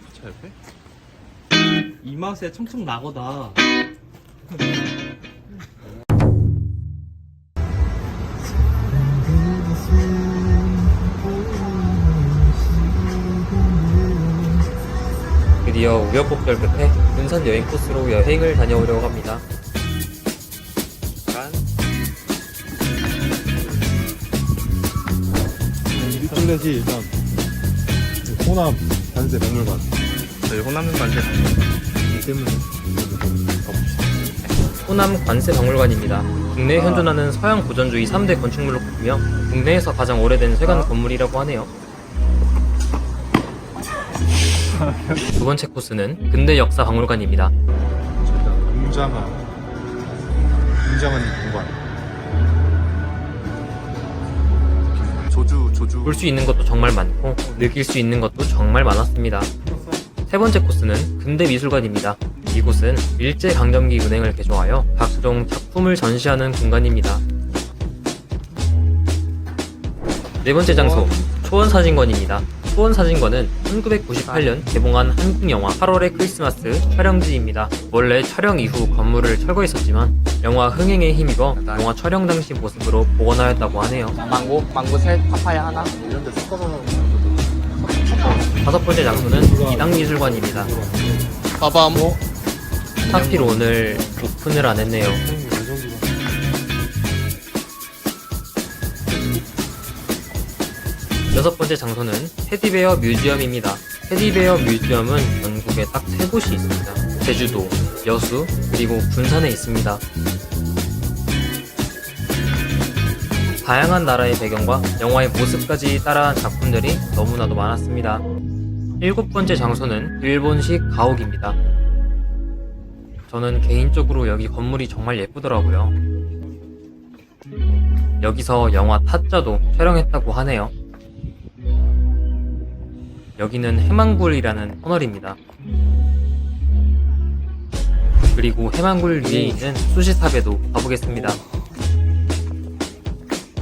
포차 옆에? 이 맛에 청청 나거다. 드디어 우여곡절 끝에 군산 여행 코스로 여행을 다녀오려고 합니다. 짠. 일플렛이 일단 호남 단세 박물관 저희 이 때문에 좀 가봅시다. 호남 관세 박물관입니다. 국내에 현존하는 서양 고전주의 3대 건축물로 꼽히며 국내에서 가장 오래된 세관 건물이라고 하네요. 두 번째 코스는 근대 역사 박물관입니다. 일단 웅장한 웅장한 공간 볼 수 있는 것도 정말 많고 느낄 수 있는 것도 정말 많았습니다. 세 번째 코스는 근대 미술관입니다. 이곳은 일제 강점기 은행을 개조하여 각종 작품을 전시하는 공간입니다. 네 번째 장소 초원사진관입니다. 초원사진관은 1998년 개봉한 한국 영화 8월의 크리스마스 촬영지입니다. 원래 촬영 이후 건물을 철거했었지만 영화 흥행에 힘입어 영화 촬영 당시 모습으로 복원하였다고 하네요. 망고 망고 셋 파파야 하나. 이런 데 섞어서 다섯 번째 장소는 이당미술관입니다. 빠밤. 하필 오늘 오픈을 안 했네요. 여섯 번째 장소는 테디베어 뮤지엄입니다. 테디베어 뮤지엄은 전국에 딱 세 곳이 있습니다. 제주도, 여수, 그리고 군산에 있습니다. 다양한 나라의 배경과 영화의 모습까지 따라한 작품들이 너무나도 많았습니다. 일곱 번째 장소는 일본식 가옥입니다. 저는 개인적으로 여기 건물이 정말 예쁘더라고요. 여기서 영화 타짜도 촬영했다고 하네요. 여기는 해망굴이라는 터널입니다. 그리고 해망굴 위에 있는 수시탑에도 가보겠습니다.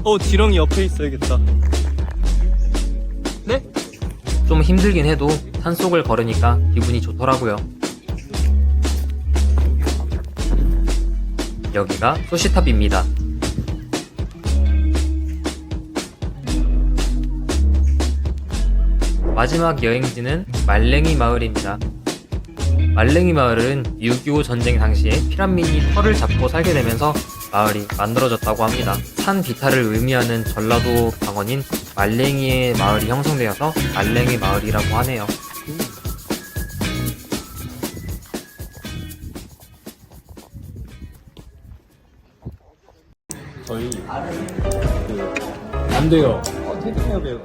어 지렁이 옆에 있어야겠다. 네? 좀 힘들긴 해도 산속을 걸으니까 기분이 좋더라고요. 여기가 소시탑입니다. 마지막 여행지는 말랭이 마을입니다. 말랭이 마을은 6.25 전쟁 당시에 피라미드 털을 잡고 살게 되면서 마을이 만들어졌다고 합니다. 산 비탈을 의미하는 전라도 방언인 말랭이의 마을이 형성되어서 말랭이 마을이라고 하네요. 저희 그안 돼요. 어, 테디베어 배우.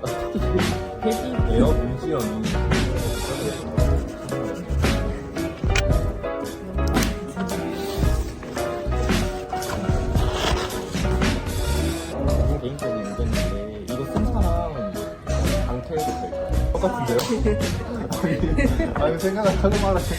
테디베어 뮤지엄이 너무 개인적인 의견인데 이거 쓴 사람 강퇴해도 될까요? 똑같은데요? 아니 생각을 하고 말하지